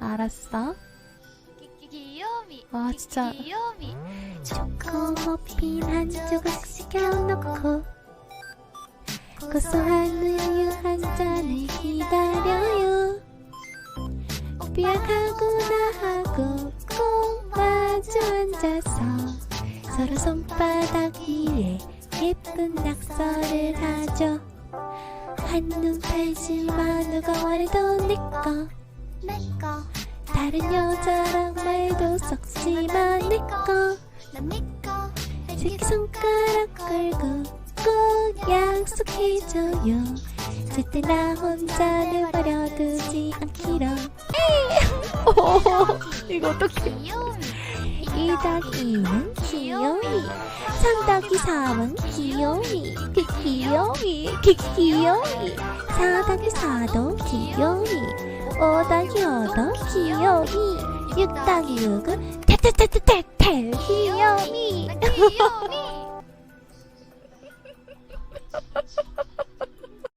알았어. 귀요미. 아, 진짜. 귀요미. 초코머핀 한 조각 시켜놓고 고소한 우유 한 잔을 기다려요 삐약하구나 하고 꼭 마주 앉아서 서로 손바닥 위에 예쁜 낙서를 하죠 한눈 팔지마 누가 원해도 내꺼 내꺼. 다른 여자랑 말도 섞지마 내꺼. 난 내꺼. 새끼 손가락 걸고 꼭 약속해줘요. 절대 나 혼자를 버려두지 않기로. 이거 어떡해. 귀요미. 2 더하기 2는 귀요미 3 더하기 3은 귀요미 그 귀요미 그 귀요미 4 더하기 4도 귀요미 5 더하기 5도 귀요미. 6 더하기 6은 탈탈탈탈탈. 귀요미 귀요미.